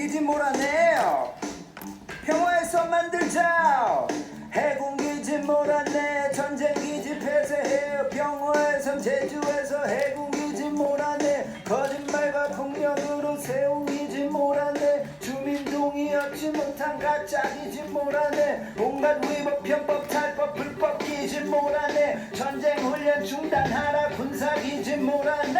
해군기지 몰아내요. 평화에서 만들자 해군기지 몰아내 전쟁기지 폐쇄해요. 평화에서 제주에서 해군기지 몰아내 거짓말과 폭력으로 세운 기지 몰아내 주민 동의 얻지 못한 가짜 기지 몰아내 온갖 위법 편법 탈법 불법 기지 몰아내 전쟁 훈련 중단하라. 군사 기지 몰아내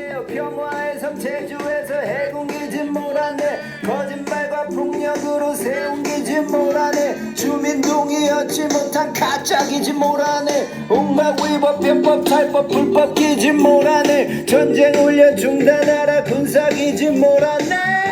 평화의 섬 제주에서 해군기지 몰아내 거짓말과 폭력으로 세운 기지 몰아내 주민 동의 얻지 못한 가짜 기지 몰아내 온갖 위법 편법 탈법 불법 기지 몰아내 전쟁 훈련 중단하라 군사 기지 몰아내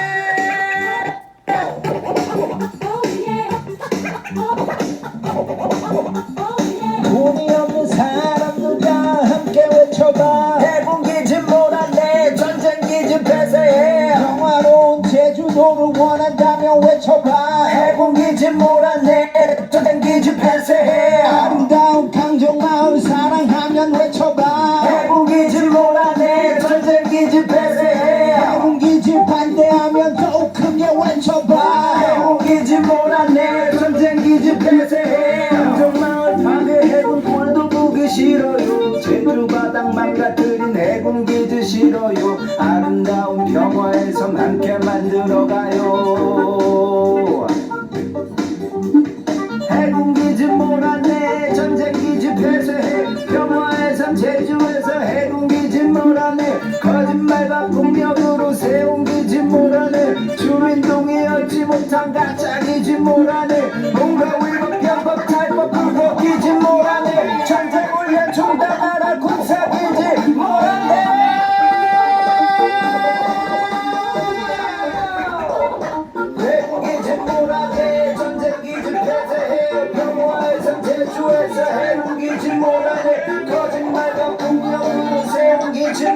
제주도를 원한다면 외쳐봐. 해군기지 몰아내 전쟁기지 폐쇄해. 아름다운 강정 마을 사랑하면 외쳐봐. 해군기지 몰아내 전쟁기지 폐쇄해. 해군기지 반대하면 더욱 크게 외쳐봐. 해군기지 몰아내 전쟁기지 폐쇄해. 강정 마을 파괴 해군 꼴도 보기 싫어요. 제주 바닥 망가뜨린 해군 기지 싫어요. 아름다운 평화의 섬 함께 만들어 가요. 해군 기지 몰아내 전쟁 기지 폐쇄해. 평화의 섬 제주에서 해군 기지 몰아내 거짓말과 폭력으로 세운 기지 몰아내 주민 동의 얻지 못한 가짜 기지 몰아내 뭔가 위법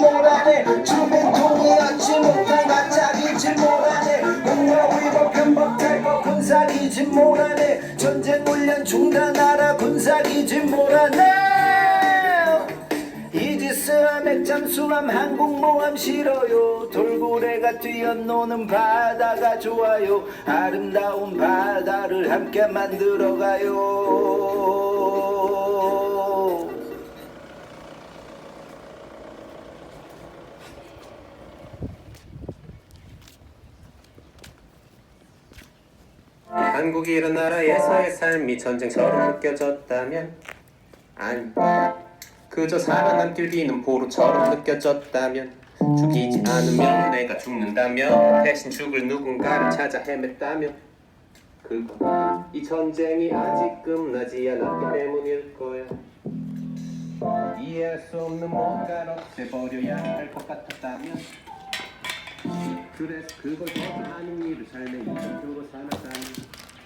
몰아내. 주민 동의 얻지 못한 가짜기지 몰아내. 뭔가 위법 편법 탈 법 군사기지 몰아내. 전쟁 훈련 중단하라 군사기지 몰아내. 이지스함 액잠수함 항공모함 싫어요. 돌고래가 뛰어노는 바다가 좋아요. 아름다운 바다를 함께 만들어가요 한국이 이런 나라에서의 삶이 전쟁처럼 느껴졌다면 아니 그저 살아남길 비는 보루처럼 느껴졌다면 죽이지 않으면 내가 죽는다면 대신 죽을 누군가를 찾아 헤맸다면 그건 이 전쟁이 아직 끝나지 않았기 때문일 거야. 이해할 수 없는 뭔가를 없애버려야 할 것 같았다면 그래서 그걸 거부하는 일을 삶의 살았다니